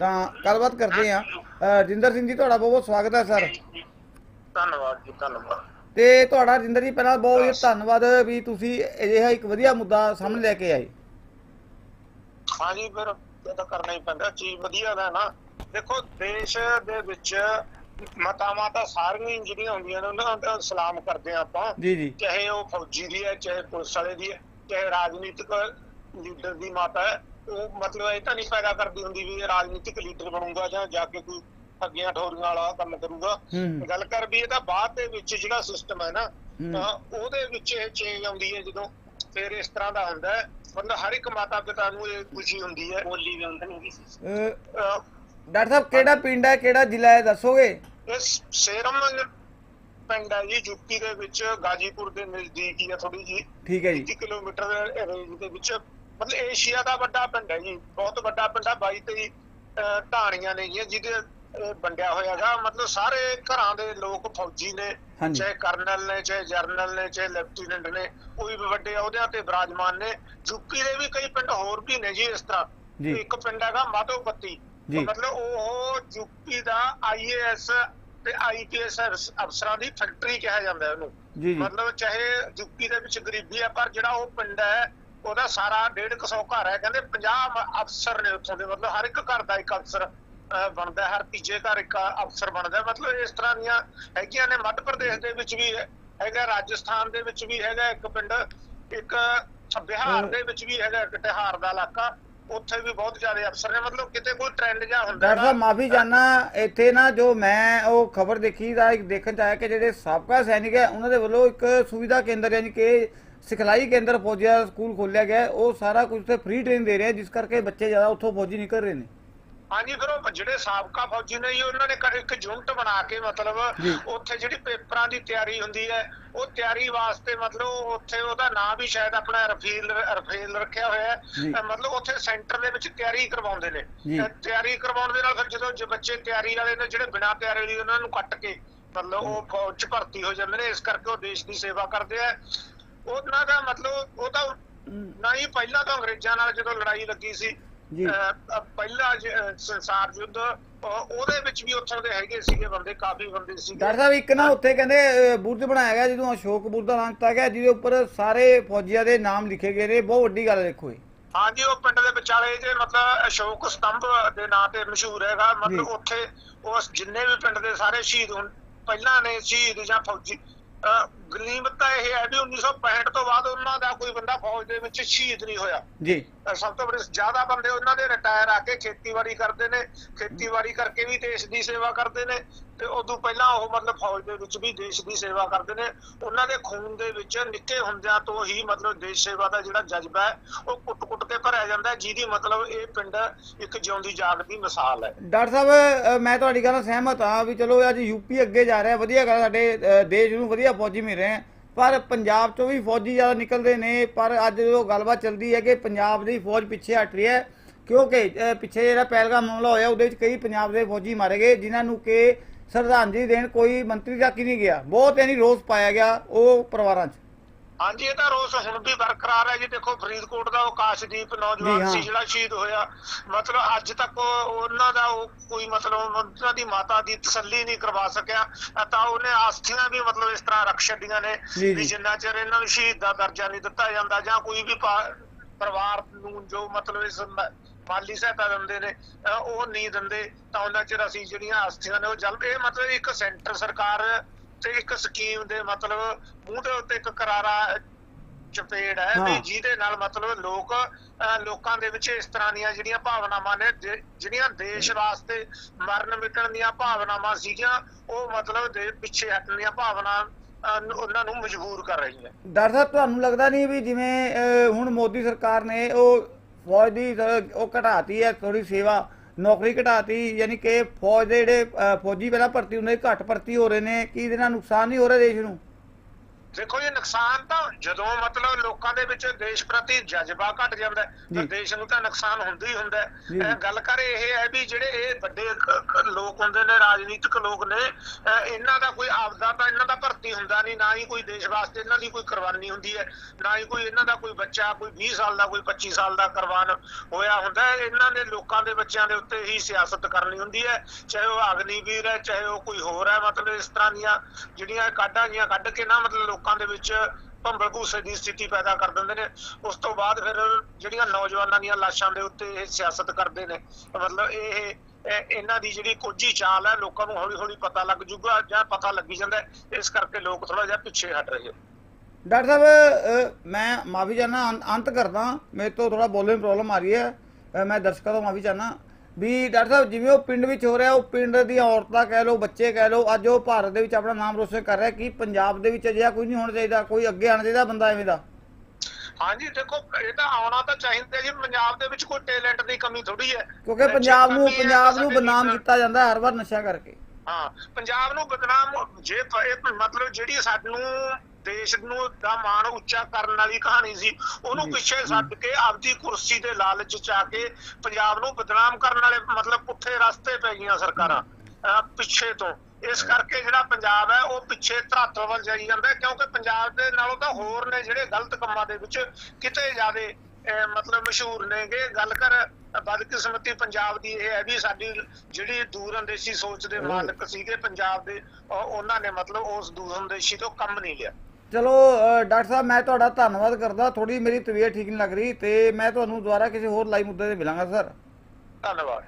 ਤਾਂ ਗੱਲਬਾਤ ਕਰਦੇ ਆ ਰਜਿੰਦਰ ਸਿੰਘ ਜੀ ਤੁਹਾਡਾ ਬਹੁਤ ਬਹੁਤ ਸਵਾਗਤ ਹੈ ਸਰ। ਧੰਨਵਾਦ ਜੀ ਧੰਨਵਾਦ। ਤੇ ਤੁਹਾਡਾ ਰਜਿੰਦਰ ਜੀ ਪਹਿਲਾਂ ਬਹੁਤ ਬਹੁਤ ਧੰਨਵਾਦ ਵੀ ਤੁਸੀਂ ਅਜਿਹਾ ਇੱਕ ਵਧੀਆ ਮੁੱਦਾ ਸਾਹਮਣੇ ਲੈ ਕੇ ਆਏ। ਹਾਂਜੀ ਫਿਰ ਇਹ ਤਾਂ ਕਰਨਾ ਹੀ ਪੈਂਦਾ ਚੀਜ਼ ਵਧੀਆ ਦਾ ਨਾ। ਦੇਖੋ ਦੇਸ਼ ਦੇ ਵਿੱਚ ਮਤਾਵਾਂ ਤਾਂ ਸਾਰੀਆਂ ਹੀ ਜਿਹੜੀਆਂ ਹੁੰਦੀਆਂ ਨੇ ਉਹਨਾਂ ਦਾ ਸਲਾਮ ਕਰਦੇ ਆ ਆਪਾਂ। ਜੀ ਜੀ। ਚਾਹੇ ਉਹ ਫੌਜੀ ਦੀ ਹੈ ਚਾਹੇ ਪੁਲਿਸ ਵਾਲੇ ਦੀ ਹੈ ਚਾਹੇ ਰਾਜਨੀਤਿਕ ਲੀਡਰ ਦੀ ਮਾਤਾ ਹੈ। ਉਹ ਮਤਲਬ ਇਹ ਤਾਂ ਨਹੀਂ ਪੈਦਾ ਕਰਦੀ ਹੁੰਦੀ ਵੀ ਇਹ ਰਾਜਨੀਤਿਕ ਲੀਡਰ ਬਣੂਗਾ ਜਾਂ ਜਾ ਕੇ ਕੋਈ ਅੱਗੀਆਂ ਠੋਰੀਆਂ ਵਾਲਾ ਕੰਮ ਕਰੂਗਾ। ਹੂੰ। ਗੱਲ ਕਰ ਵੀ ਇਹਦਾ ਬਾਅਦ ਦੇ ਵਿੱਚ ਜਿਹੜਾ ਸਿਸਟਮ ਹੈ ਨਾ ਹੂੰ। ਤਾਂ ਉਹਦੇ ਵਿੱਚ ਇਹ ਚੇਂਜ ਆਉਂਦੀ ਹੈ ਜਦੋਂ ਫਿਰ ਇਸ ਤਰ੍ਹਾਂ ਦਾ ਹੁੰਦਾ ਹੈ। ਮਤਲਬ ਹਰ ਇੱਕ ਮਾਤਾ ਪਿਤਾ ਨੂੰ ਇਹ ਖੁਸ਼ੀ ਹੁੰਦੀ ਹੈ। ਬੋਲੀ ਵੀ ਹੁੰਦੀ ਨਹੀਂ ਅਹ, ਡਾਕਟਰ ਸਾਹਿਬ ਕਿਹੜਾ ਪਿੰਡ ਹੈ ਕਿਹੜਾ ਜ਼ਿਲ੍ਹਾ ਹੈ ਦੱਸੋਗੇ? ਇਹ ਸੇਰਮ ਪਿੰਡ ਹੈ ਜੀ ਯੂਪੀ ਦੇ ਵਿੱਚ ਗਾਜੀਪੁਰ ਦੇ ਨਜ਼ਦੀਕ ਹੀ ਹੈ ਥੋੜੀ ਜੀ ਠੀਕ ਹੈ ਜੀ। 30 ਕਿਲੋਮੀਟਰ ਦੇ ਰੇਂਜ ਦੇ ਵਿੱਚ। ਮਤਲਬ ਏਸ਼ੀਆ ਦਾ ਵੱਡਾ ਪਿੰਡ ਹੈ ਜੀ ਬਹੁਤ ਵੱਡਾ ਪਿੰਡ ਹੈ 22 23 ਅਹ, ਢਾਣੀਆਂ ਨੇ ਜੀ ਜਿਹਦੇ ਵੰਡਿਆ ਹੋਇਆ ਹੈਗਾ ਮਤਲਬ ਸਾਰੇ ਘਰਾਂ ਦੇ ਲੋਕ ਫੌਜੀ ਨੇ। ਚਾਹੇ ਕਰਨਲ ਨੇ ਚਾਹੇ ਜਰਨਲ ਨੇ ਚਾਹੇ ਲੈਫਟੀਨੈਂਟ ਨੇ ਕੋਈ ਵੀ ਵੱਡੇ ਅਹੁਦਿਆਂ ਤੇ ਬਿਰਾਜਮਾਨ ਨੇ ਯੂਪੀ ਦੇ ਵੀ ਕਈ ਪਿੰਡ ਹੋਰ ਵੀ ਨੇ ਜੀ ਇਸ ਤਰ੍ਹਾਂ। ਇੱਕ ਪਿੰਡ ਹੈਗਾ ਮਾਧੋਪੱਤੀ। ਮਤਲਬ ਉਹ ਯੂਪੀ ਦਾ ਆਈਏਐਸ ਤੇ ਆਈਪੀਐਸ ਅਫਸਰਾਂ ਦੀ ਫੈਕਟਰੀ ਕਿਹਾ ਜਾਂਦਾ ਉਹਨੂੰ ਮਤਲਬ ਚਾਹੇ ਯੂਪੀ ਦੇ ਵਿੱਚ ਗਰੀਬੀ ਹੈ ਪਰ ਜਿਹੜਾ ਉਹ ਪਿੰਡ ਹੈ ਉਹਦਾ ਸਾਰਾ 150 ਘਰ ਹੈ। ਕਹਿੰਦੇ 50 ਅਫਸਰ ਨੇ ਉੱਥੋਂ ਦੇ। ਮਤਲਬ ਹਰ ਇੱਕ ਘਰ ਦਾ ਇੱਕ ਅਫਸਰ ਬਣਦਾ ਹੈ, ਹਰ ਤੀਜੇ ਘਰ ਇੱਕ ਅਫਸਰ ਬਣਦਾ ਹੈ। ਮਤਲਬ ਇਸ ਤਰ੍ਹਾਂ ਦੀਆਂ ਹੈਗੀਆਂ ਨੇ। ਮੱਧ ਪ੍ਰਦੇਸ਼ ਦੇ ਵਿੱਚ ਵੀ ਹੈ- ਹੈਗਾ ਰਾਜਸਥਾਨ ਦੇ ਵਿੱਚ ਵੀ ਹੈਗਾ ਇੱਕ ਪਿੰਡ ਇੱਕ ਬਿਹਾਰ ਦੇ ਵਿੱਚ ਵੀ ਹੈਗਾ ਕਟਿਹਾਰ ਦਾ ਇਲਾਕਾ। ਉੱਥੇ ਵੀ ਬਹੁਤ ਜ਼ਿਆਦਾ ਅਫਸਰ ਨੇ। ਮਤਲਬ ਕਿਤੇ ਕੋਈ ਟ੍ਰੈਂਡ ਜਾਂ ਹੁੰਦਾ ਡਾਕਟਰ ਸਾਹਿਬ ਨਾ, ਮਾਫੀ ਜਾਨਾ ਇੱਥੇ ਨਾ ਜੋ ਮੈਂ ਉਹ ਖਬਰ ਦੇਖੀ ਦਾ ਇੱਕ ਦੇਖਣ ਚ ਆਇਆ ਕਿ ਜਿਹੜੇ ਸਾਬਕਾ ਸੈਨਿਕ ਹੈ ਉਹਨਾਂ ਦੇ ਵੱਲੋਂ ਇੱਕ ਸੁਵਿਧਾ ਕੇਂਦਰ ਯਾਨੀ ਕਿ ਸਿਖਲਾਈ ਕੇਂਦਰ ਫੌਜੀਆਂ ਸਕੂਲ ਖੋਲਿਆ ਗਿਆ ਹੈ। ਉਹ ਸਾਰਾ ਕੁਝ ਤੇ ਫ੍ਰੀ ਟ੍ਰੇਨ ਦੇ ਰਹੇ ਜਿਸ ਕਰਕੇ ਬੱਚੇ ਜ਼ਿਆਦਾ ਉੱਥੋਂ ਫੌਜੀ ਨਿਕਲ ਰਹੇ ਨੇ ਹਾਂਜੀ ਫਿਰ ਉਹ ਜਿਹੜੇ ਸਾਬਕਾ ਫੌਜੀ ਨੇ ਜੀ ਉਹਨਾਂ ਨੇ ਕ- ਇੱਕ ਯੂਨਿਟ ਬਣਾ ਕੇ ਮਤਲਬ ਜੀ। ਉੱਥੇ ਜਿਹੜੀ ਪੇਪਰਾਂ ਦੀ ਤਿਆਰੀ ਹੁੰਦੀ ਹੈ ਉਹ ਤਿਆਰੀ ਵਾਸਤੇ ਮਤਲਬ ਉਹ ਉੱਥੇ ਉਹਦਾ ਨਾਮ ਵੀ ਸ਼ਾਇਦ ਆਪਣਾ ਰਫੀਲ ਰਫੇਲ ਰੱਖਿਆ ਹੋਇਆ ਜੀ। ਹੈ ਅਹ ਮਤਲਬ ਉੱਥੇ ਸੈਂਟਰ ਦੇ ਵਿੱਚ ਤਿਆਰੀ ਕਰਵਾਉਂਦੇ ਨੇ ਜੀ। ਅਹ ਤਿਆਰੀ ਕਰਵਾਉਣ ਦੇ ਨਾਲ ਫਿਰ ਜਦੋਂ ਜ- ਬੱਚੇ ਤਿਆਰੀ ਵਾਲੇ ਨੇ ਜਿਹੜੇ ਬਿਨਾਂ ਤਿਆਰੀ ਵਾਲੇ ਉਹਨਾਂ ਨੂੰ ਕੱਟ ਕੇ ਮਤਲਬ ਉਹ ਫੌਜ ਚ ਭਰਤੀ ਹੋ ਜਾਂਦੇ ਨੇ ਇਸ ਕਰਕੇ ਉਹ ਦੇਸ਼ ਦੀ ਸੇਵਾ ਕਰਦੇ ਆ ਉਹਨਾਂ ਦਾ ਮਤਲਬ ਉਹ ਤਾਂ ਨਾ ਹੀ ਪਹਿਲਾਂ ਤਾਂ ਅੰਗਰੇਜ਼ਾਂ ਨਾਲ ਜਦੋਂ ਲੜਾਈ ਲੱਗੀ ਸੀ ਪਹਿਲਾ ਸੰਸਾਰ ਯੁੱਧ ਉਹਦੇ ਵਿੱਚ ਵੀ ਉੱਥੋਂ ਦੇ ਹੈਗੇ ਸੀਗੇ ਬੰਦੇ ਕਾਫੀ ਬੰਦੇ ਸੀਗੇ। ਡਾਕਟਰ ਸਾਹਿਬ ਇੱਕ ਨਾ ਉੱਥੇ ਕਹਿੰਦੇ ਬੁਰਜ ਬਣਾਇਆ ਗਿਆ ਜਦੋਂ ਅਸ਼ੋਕ ਬੁਰਜ ਦਾ ਨਾਮ ਦਿੱਤਾ ਗਿਆ ਜਿਹਦੇ ਉੱਪਰ ਸਾਰੇ ਫੌਜੀਆਂ ਦੇ ਨਾਮ ਲਿਖੇ ਗਏ ਨੇ ਬਹੁਤ ਵੱਡੀ ਗੱਲ ਦੇਖੋ ਇਹ। ਹਾਂਜੀ ਉਹ ਪਿੰਡ ਦੇ ਵਿਚਾਲੇ ਜੇ ਮਤਲਬ ਅਸ਼ੋਕ ਸਤੰਭ ਦੇ ਨਾਂ ਤੇ ਮਸ਼ਹੂਰ ਹੈਗਾ ਮਤਲਬ। ਉੱਥੇ ਉਸ ਜਿੰਨੇ ਵੀ ਪਿੰਡ ਦੇ ਸਾਰੇ ਸ਼ਹੀਦ ਹੋਣ ਪਹਿਲਾਂ ਨੇ ਸ਼ਹੀਦ ਜਾਂ ਫੌਜੀ ਅਹ, ਗਨੀਮਤ ਤਾਂ ਇਹ ਹੈ ਵੀ 1965 ਤੋਂ ਬਾਅਦ ਉਹਨਾਂ ਦਾ ਕੋਈ ਬੰਦਾ ਫੌਜ ਦੇ ਵਿੱਚ ਸ਼ਹੀਦ ਨਹੀਂ ਹੋਇਆ। ਜੀ। ਸਭ ਤੋਂ ਬੜੇ ਜ਼ਿਆਦਾ ਬੰਦੇ ਉਹਨਾਂ ਦੇ ਰਿਟਾਇਰ ਆ ਕੇ ਖੇਤੀਬਾੜੀ ਕਰਦੇ ਨੇ ਖੇਤੀਬਾੜੀ ਕਰਕੇ ਵੀ ਦੇਸ਼ ਦੀ ਸੇਵਾ ਕਰਦੇ ਨੇ ਤੇ ਉਦੋਂ ਪਹਿਲਾਂ ਉਹ ਮਤਲਬ ਫੌਜ ਦੇ ਵਿੱਚ ਵੀ ਦੇਸ਼ ਦੀ ਸੇਵਾ ਕਰਦੇ ਨੇ। ਉਹਨਾਂ ਦੇ ਖੂਨ ਦੇ ਵਿੱਚ ਨਿੱਕੇ ਹੁੰਦਿਆਂ ਤੋਂ ਹੀ ਮਤਲਬ ਦੇਸ਼ ਸੇਵਾ ਦਾ ਜਿਹੜਾ ਜਜ਼ਬਾ ਹੈ ਉਹ ਕੁੱਟ-ਕੁੱਟ ਕੇ ਭਰਿਆ ਜਾਂਦਾ ਜਿਹਦੀ ਮਤਲਬ ਇਹ ਪਿੰਡ ਇੱਕ ਜਿਉਂਦੀ ਜਾਗਦੀ ਮਿਸਾਲ ਹੈ। ਡਾਕਟਰ ਸਾਹਿਬ ਮੈਂ ਤੁਹਾਡੀ ਗੱਲ ਨਾਲ ਸਹਿਮਤ ਹਾਂ ਵੀ ਚਲੋ ਅੱਜ ਯੂਪੀ ਅੱਗੇ ਜਾ ਰਿਹਾ ਵਧੀਆ ਗੱਲ ਸਾਡੇ ਦੇਸ਼ ਨੂੰ ਵਧੀਆ ਫੌਜੀ ਮਿਲ ਰਹੇ ਪਰ ਪੰਜਾਬ ਚੋਂ ਵੀ ਫੌਜੀ ਜ਼ਿਆਦਾ ਨਿਕਲਦੇ ਨੇ। ਪਰ ਅੱਜ ਉਹ ਗੱਲਬਾਤ ਚੱਲਦੀ ਹੈ ਕਿ ਪੰਜਾਬ ਦੀ ਫੌਜ ਪਿੱਛੇ ਹਟ ਰਹੀ ਹੈ, ਕਿਉਂਕਿ ਪਿੱਛੇ ਜਿਹੜਾ ਪਹਿਲਗਾਮ ਮਾਮਲਾ ਹੋਇਆ, ਉਹਦੇ ਵਿੱਚ ਕਈ ਪੰਜਾਬ ਦੇ ਫੌਜੀ ਮਾਰੇ ਗਏ, ਜਿਨ੍ਹਾਂ ਨੂੰ ਕਿ ਸ਼ਰਧਾਂਜਲੀ ਦੇਣ ਕੋਈ ਮੰਤਰੀ ਤੱਕ ਹੀ ਨਹੀਂ ਗਿਆ। ਬਹੁਤ ਯਾਨੀ ਰੋਸ ਪਾਇਆ ਗਿਆ ਉਹ ਪਰਿਵਾਰਾਂ 'ਚ। ਹਾਂਜੀ ਇਹ ਤਾਂ ਰੋਸ ਹੁਣ ਵੀ ਬਰਕਰਾਰ ਹੈ ਜੀ ਦੇਖੋ ਫਰੀਦਕੋਟ ਦਾ ਉਹ ਕਾਸ਼ਦੀਪ ਜੀ, ਨੌਜਵਾਨ। ਸੀ ਜਿਹੜਾ ਸ਼ਹੀਦ ਹੋਇਆ ਮਤਲਬ ਅੱਜ ਤੱਕ ਉਹ- ਉਹਨਾਂ ਦਾ ਉਹ ਕੋਈ ਮਤਲਬ ਉਹਨਾਂ ਦੀ ਮਾਤਾ ਦੀ ਤਸੱਲੀ ਨਹੀਂ ਕਰਵਾ ਸਕਿਆ ਤਾਂ ਉਹਨੇ ਆਸਥੀਆਂ ਵੀ ਮਤਲਬ ਇਸ ਤਰ੍ਹਾਂ ਰੱਖ ਛੱਡੀਆਂ ਨੇ ਵੀ। ਜਿੰਨਾ ਚਿਰ ਇਹਨਾਂ ਨੂੰ ਸ਼ਹੀਦ ਦਾ ਦਰਜਾ ਨਹੀਂ ਦਿੱਤਾ ਜਾਂਦਾ ਜਾਂ ਕੋਈ ਵੀ ਪਰਿਵਾਰ ਨੂੰ ਜੋ ਮਤਲਬ ਇਸ ਮਾਲੀ ਸਹਾਇਤਾ ਦਿੰਦੇ ਨੇ ਉਹ ਨਹੀਂ ਦਿੰਦੇ ਤਾਂ ਉਹਨਾਂ ਚਿਰ ਅਸੀਂ ਜਿਹੜੀਆਂ ਆਸਥੀਆਂ ਨੇ ਉਹ ਜਲ ਇਹ ਮਤਲਬ ਇੱਕ ਸੈਂਟਰ ਸਰਕਾਰ ਤੇ ਇੱਕ ਸਕੀਮ ਦੇ ਮਤਲਬ ਮੂੰਹ ਦੇ ਉੱਤੇ ਇੱਕ ਕਰਾਰਾ ਚਪੇੜ ਹੈ ਵੀ ਹਾਂ। ਜਿਹਦੇ ਨਾਲ ਮਤਲਬ ਲੋਕ ਲੋਕਾਂ ਦੇ ਵਿੱਚ ਇਸ ਤਰ੍ਹਾਂ ਦੀਆਂ ਜਿਹੜੀਆਂ ਭਾਵਨਾਵਾਂ ਨੇ ਜਿਹੜੀਆਂ ਦੇਸ਼ ਵਾਸਤੇ ਮਰਨ ਮਿਟਣ ਦੀਆਂ ਭਾਵਨਾਵਾਂ ਸੀਗੀਆਂ ਉਹ ਮਤਲਬ ਦੇ ਪਿੱਛੇ ਹਟਣ ਦੀਆਂ ਭਾਵਨਾ ਉਹਨਾਂ ਨੂੰ ਮਜਬੂਰ ਕਰ ਰਹੀਆਂ ਡਾਕਟਰ ਸਾਹਿਬ ਤੁਹਾਨੂੰ ਲੱਗਦਾ ਨਹੀਂ ਵੀ ਜਿਵੇਂ ਹੁਣ ਮੋਦੀ ਸਰਕਾਰ ਨੇ ਉਹ ਫੌਜ ਦੀ ਉਹ ਘਟਾਤੀ ਹੈ ਥੋੜੀ ਸੇਵਾ ਨੌਕਰੀ ਘਟਾਤੀ, ਯਾਨੀ ਕਿ ਫੌਜ ਦੇ ਜਿਹੜੇ ਫੌਜੀ ਪਹਿਲਾਂ ਭਰਤੀ ਹੁੰਦੇ, ਘੱਟ ਭਰਤੀ ਹੋ ਰਹੇ ਨੇ, ਕੀ ਇਹਦੇ ਨਾਲ ਨੁਕਸਾਨ ਨਹੀਂ ਹੋ ਰਿਹਾ ਦੇਸ਼ ਨੂੰ? ਦੇਖੋ ਇਹ ਨੁਕਸਾਨ ਤਾਂ ਜਦੋਂ ਮਤਲਬ ਲੋਕਾਂ ਦੇ ਵਿੱਚ ਦੇਸ਼ ਪ੍ਰਤੀ ਜਜ਼ਬਾ ਘਟ ਜਾਂਦਾ ਤਾਂ ਜੀ। ਦੇਸ਼ ਨੂੰ ਤਾਂ ਨੁਕਸਾਨ ਹੁੰਦਾ ਹੀ ਹੁੰਦਾ ਹੈ। ਜੀ। ਗੱਲ ਕਰ ਇਹ ਹੈ ਵੀ ਜਿਹੜੇ ਇਹ ਵੱਡੇ ਲੋਕ ਹੁੰਦੇ ਨੇ ਰਾਜਨੀਤਿਕ ਲੋਕ ਨੇ ਇਹਨਾਂ ਦਾ ਕੋਈ ਆਪਦਾ ਤਾਂ ਇਹਨਾਂ ਦਾ ਭਰਤੀ ਹੁੰਦਾ ਨਹੀਂ ਨਾ ਹੀ ਕੋਈ ਦੇਸ਼ ਵਾਸਤੇ ਇਹਨਾਂ ਦੀ ਕੋਈ ਕੁਰਬਾਨੀ ਹੁੰਦੀ ਹੈ ਨਾ ਹੀ ਕੋਈ ਇਹਨਾਂ ਦਾ ਕੋਈ ਬੱਚਾ ਕੋਈ 20 ਸਾਲ ਦਾ ਕੋਈ 25 ਸਾਲ ਦਾ ਕੁਰਬਾਨ ਹੋਇਆ ਹੁੰਦਾ ਇਹਨਾਂ ਨੇ ਲੋਕਾਂ ਦੇ ਬੱਚਿਆਂ ਦੇ ਉੱਤੇ ਹੀ ਸਿਆਸਤ ਕਰਨੀ ਹੁੰਦੀ ਹੈ ਚਾਹੇ ਉਹ ਅਗਨੀਵੀਰ ਹੈ ਚਾਹੇ ਉਹ ਕੋਈ ਹੋਰ ਹੈ ਮਤਲਬ ਇਸ ਤਰ੍ਹਾਂ ਦੀਆਂ ਜਿਹੜੀਆਂ ਕਾਢਾਂ ਜੀਆਂ ਕੱਢ ਕੇ ਨਾ ਮਤਲਬ ਲੋਕਾਂ ਦੇ ਵਿੱਚ ਭੰਬਲ ਭੂਸੇ ਦੀ ਸਥਿਤੀ ਪੈਦਾ ਕਰ ਦਿੰਦੇ ਨੇ। ਉਸ ਤੋਂ ਬਾਅਦ ਫਿਰ ਜਿਹੜੀਆਂ ਨੌਜਵਾਨਾਂ ਦੀਆਂ ਲਾਸ਼ਾਂ ਦੇ ਉੱਤੇ ਇਹ ਸਿਆਸਤ ਕਰਦੇ ਨੇ। ਮਤਲਬ ਇਹ ਇਹਨਾਂ ਦੀ ਜਿਹੜੀ ਕੋਝੀ ਚਾਲ ਹੈ, ਲੋਕਾਂ ਨੂੰ ਹੌਲੀ ਹੌਲੀ ਪਤਾ ਲੱਗ ਜੂਗਾ ਜਾਂ ਪਤਾ ਲੱਗੀ ਜਾਂਦਾ ਇਸ ਕਰਕੇ ਲੋਕ ਥੋੜਾ ਜਿਹਾ ਪਿੱਛੇ ਹਟ ਰਹੇ ਡਾਕਟਰ ਸਾਹਿਬ ਮੈਂ ਮਾਫੀ ਚਾਹਨਾ ਅੰਤ ਕਰਦਾ। ਮੇਰੇ ਤੋਂ ਥੋੜਾ ਬੋਲਣ ਦੀ ਪ੍ਰੋਬਲਮ ਆ ਰਹੀ ਹੈ। ਮੈਂ ਦਰਸ਼ਕਾਂ ਤੋਂ ਮਾਫੀ ਚਾਹਨਾ ਵੀ ਡਾਕਟਰ ਸਾਹਿਬ ਜਿਵੇਂ ਉਹ ਪਿੰਡ ਵਿੱਚ ਹੋ ਰਿਹਾ ਉਹ ਪਿੰਡ ਦੀਆਂ ਔਰਤਾਂ ਕਹਿ ਲਓ ਬੱਚੇ ਕਹਿ ਲਓ ਅੱਜ ਉਹ ਭਾਰਤ ਦੇ ਵਿੱਚ ਆਪਣਾ ਨਾਮ ਰੋਸ਼ਨ ਕਰ ਰਿਹਾ ਕਿ ਪੰਜਾਬ ਦੇ ਵਿੱਚ ਅਜਿਹਾ ਕੋਈ ਨਹੀਂ ਹੋਣਾ ਚਾਹੀਦਾ ਕੋਈ ਅੱਗੇ ਆਉਣਾ ਚਾਹੀਦਾ ਬੰਦਾ ਐਵੇਂ ਦਾ? ਹਾਂਜੀ ਦੇਖੋ ਇਹ ਤਾਂ ਆਉਣਾ ਤਾਂ ਚਾਹੀਦਾ ਜੀ ਪੰਜਾਬ ਦੇ ਵਿੱਚ ਕੋਈ ਟੈਲੈਂਟ ਦੀ ਕਮੀ ਥੋੜੀ ਹੈ। ਕਿਉਂਕਿ ਪੰਜਾਬ ਨੂੰ ਪੰਜਾਬ ਨੂੰ ਬਦਨਾਮ ਕੀਤਾ ਜਾਂਦਾ ਹਰ ਵਾਰ ਨਸ਼ਾ ਕਰਕੇ। ਹਾਂ ਪੰਜਾਬ ਨੂੰ ਬਦਨਾਮ ਜੇ ਮਤਲਬ ਜਿਹੜੀ ਸਾਨੂੰ ਦੇਸ਼ ਨੂੰ ਦਾ ਮਾਣ ਉੱਚਾ ਕਰਨ ਵਾਲੀ ਕਹਾਣੀ ਸੀ। ਉਹਨੂੰ। ਪਿੱਛੇ ਛੱਡ ਕੇ ਆਪਦੀ ਕੁਰਸੀ ਦੇ ਲਾਲਚ ਚ ਆ ਕੇ ਪੰਜਾਬ ਨੂੰ ਬਦਨਾਮ ਕਰਨ ਵਾਲੇ ਮਤਲਬ ਪੁੱਠੇ ਰਸਤੇ ਪੈ ਗਈਆਂ ਸਰਕਾਰਾਂ ਪਿੱਛੇ ਤੋਂ। ਇਸ ਕਰਕੇ ਜਿਹੜਾ ਪੰਜਾਬ ਹੈ ਉਹ ਪਿੱਛੇ ਧਰਾਤਲ ਵੱਲ ਜਾਈ ਜਾਂਦਾ ਕਿਉਂਕਿ ਪੰਜਾਬ ਦੇ ਨਾਲੋਂ ਤਾਂ ਹੋਰ ਨੇ ਜਿਹੜੇ ਗਲਤ ਕੰਮਾਂ ਦੇ ਵਿੱਚ ਕਿਤੇ ਜ਼ਿਆਦੇ ਮਤਲਬ ਮਸ਼ਹੂਰ ਨੇਗੇ। ਗੱਲ ਕਰ ਬਦਕਿਸਮਤੀ ਪੰਜਾਬ ਦੀ ਇਹ ਹੈ ਵੀ ਸਾਡੀ ਜਿਹੜੀ ਦੂਰਅੰਦੇਸ਼ੀ ਸੋਚ ਦੇ ਮਾਲਕ ਸੀਗੇ ਪੰਜਾਬ ਦੇ ਉਹ- ਉਹਨਾਂ ਨੇ ਮਤਲਬ ਉਸ ਦੂਰਅੰਦੇਸ਼ੀ ਤੋਂ ਕੰਮ ਨਹੀਂ ਲਿਆ। ਚਲੋ ਡਾਕਟਰ ਸਾਹਿਬ ਮੈਂ ਤੁਹਾਡਾ ਧੰਨਵਾਦ ਕਰਦਾ। ਥੋੜੀ ਮੇਰੀ ਤਬੀਅਤ ਠੀਕ ਨਹੀਂ ਲੱਗ ਰਹੀ ਤੇ ਮੈਂ ਤੁਹਾਨੂੰ ਦੁਬਾਰਾ ਕਿਸੇ ਹੋਰ ਲਾਈਵ ਮੁੱਦੇ ਤੇ ਮਿਲਾਂਗਾ ਸਰ। ਧੰਨਵਾਦ।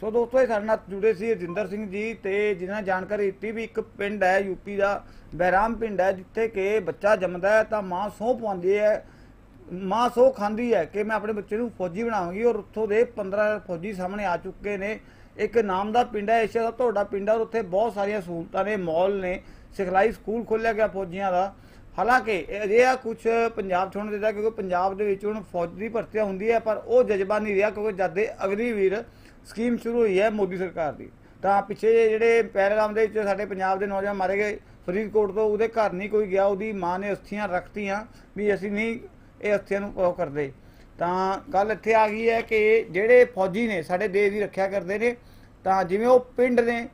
ਸੋ ਦੋਸਤੋ ਇਹ ਸਾਡੇ ਨਾਲ ਜੁੜੇ ਸੀ ਰਜਿੰਦਰ ਸਿੰਘ ਜੀ ਤੇ ਜਿਨ੍ਹਾਂ ਜਾਣਕਾਰੀ ਦਿੱਤੀ ਵੀ ਇੱਕ ਪਿੰਡ ਹੈ ਯੂਪੀ ਦਾ ਬਹਿਰਾਮ ਪਿੰਡ ਹੈ ਜਿੱਥੇ ਕਿ ਬੱਚਾ ਜੰਮਦਾ ਹੈ ਤਾਂ ਮਾਂ ਸਹੁੰ ਪਾਉਂਦੀ ਹੈ। ਮਾਂ ਸਹੁੰ ਖਾਂਦੀ ਹੈ ਕਿ ਮੈਂ ਆਪਣੇ ਬੱਚੇ ਨੂੰ ਫੌਜੀ ਬਣਾਵਾਂਗੀ ਔਰ ਉੱਥੋਂ ਦੇ 15 ਫੌਜੀ ਸਾਹਮਣੇ ਆ ਚੁੱਕੇ ਨੇ। ਇੱਕ ਨਾਮ ਦਾ ਪਿੰਡ ਹੈ ਏਸ਼ੀਆ ਦਾ ਤੁਹਾਡਾ ਪਿੰਡ ਹੈ ਔਰ ਉੱਥੇ ਬਹੁਤ ਸਾਰੀਆਂ ਸਹੂਲਤਾਂ ਨੇ ਮਾਲ ਨੇ। ਸਿਖਲਾਈ ਸਕੂਲ ਖੋਲ੍ਹਿਆ ਗਿਆ ਫੌਜੀਆਂ ਦਾ। ਹਾਲਾਂਕਿ ਅਜਿਹਾ ਕੁਝ ਪੰਜਾਬ 'ਚ ਹੋਣ ਦਿੱਤਾ ਕਿਉਂਕਿ ਪੰਜਾਬ ਦੇ ਵਿੱਚ ਹੁਣ ਫੌਜ ਦੀ ਭਰਤੀ ਹੁੰਦੀ ਹੈ, ਪਰ ਉਹ ਜਜ਼ਬਾ ਨਹੀਂ ਰਿਹਾ ਕਿਉਂਕਿ ਜਦ ਦੇ ਅਗਨੀਵੀਰ ਸਕੀਮ ਸ਼ੁਰੂ ਹੋਈ ਹੈ ਮੋਦੀ ਸਰਕਾਰ ਦੀ। ਤਾਂ ਪਿੱਛੇ ਜਿਹੇ ਜਿਹੜੇ ਪਹਿਲਗਾਮ ਦੇ ਵਿੱਚ ਸਾਡੇ ਪੰਜਾਬ ਦੇ ਨੌਜਵਾਨ ਮਾਰੇ ਗਏ, ਫਰੀਦਕੋਟ ਤੋਂ ਉਹਦੇ ਘਰ ਨਹੀਂ ਕੋਈ ਗਿਆ, ਉਹਦੀ ਮਾਂ ਨੇ ਅਸਥੀਆਂ ਰੱਖਤੀਆਂ ਵੀ ਅਸੀਂ ਨਹੀਂ ਇਹ ਅਸਥੀਆਂ ਨੂੰ ਉਹ ਕਰਦੇ। ਤਾਂ ਗੱਲ ਇੱਥੇ ਆ ਗਈ ਹੈ ਕਿ ਜਿਹੜੇ ਫੌਜੀ ਨੇ, ਸਾਡੇ ਦੇਸ਼ ਦੀ ਰੱਖਿਆ ਕਰਦੇ ਨੇ, ਤਾਂ ਜਿਵੇਂ ਉਹ ਪਿੰਡ ਨੇ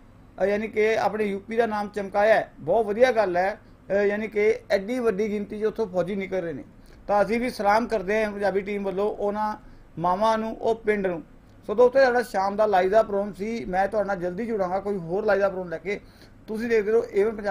ਯਾਨੀ ਕਿ ਆਪਣੇ ਯੂਪੀ ਦਾ ਨਾਮ ਚਮਕਾਇਆ ਹੈ। ਬਹੁਤ ਵਧੀਆ ਗੱਲ ਹੈ। ਯਾਨੀ ਕਿ ਐਡੀ ਵੱਡੀ ਗਿਣਤੀ 'ਚ ਉੱਥੋਂ ਫੌਜੀ ਨਿਕਲ ਰਹੇ ਨੇ। ਤਾਂ ਅਸੀਂ ਵੀ ਸਲਾਮ ਕਰਦੇ ਹਾਂ ਪੰਜਾਬੀ ਟੀਮ ਵੱਲੋਂ ਉਹਨਾਂ ਮਾਵਾਂ ਨੂੰ, ਉਹ ਪਿੰਡ ਨੂੰ। ਸੋ ਦੋਸਤੋ ਸਾਡਾ ਸ਼ਾਮ ਦਾ ਲਾਈਵ ਦਾ ਪ੍ਰੋਗਰਾਮ ਸੀ। ਮੈਂ ਤੁਹਾਡੇ ਨਾਲ ਜਲਦੀ ਜੁੜਾਂਗਾ। ਕੋਈ ਹੋਰ ਲਾਈਵ ਦਾ ਪ੍ਰੋਗਰਾਮ ਲੈ ਕੇ। ਤੁਸੀਂ ਦੇਖਦੇ ਰਹੋ, ਏਵਨ ਪੰਜਾਬ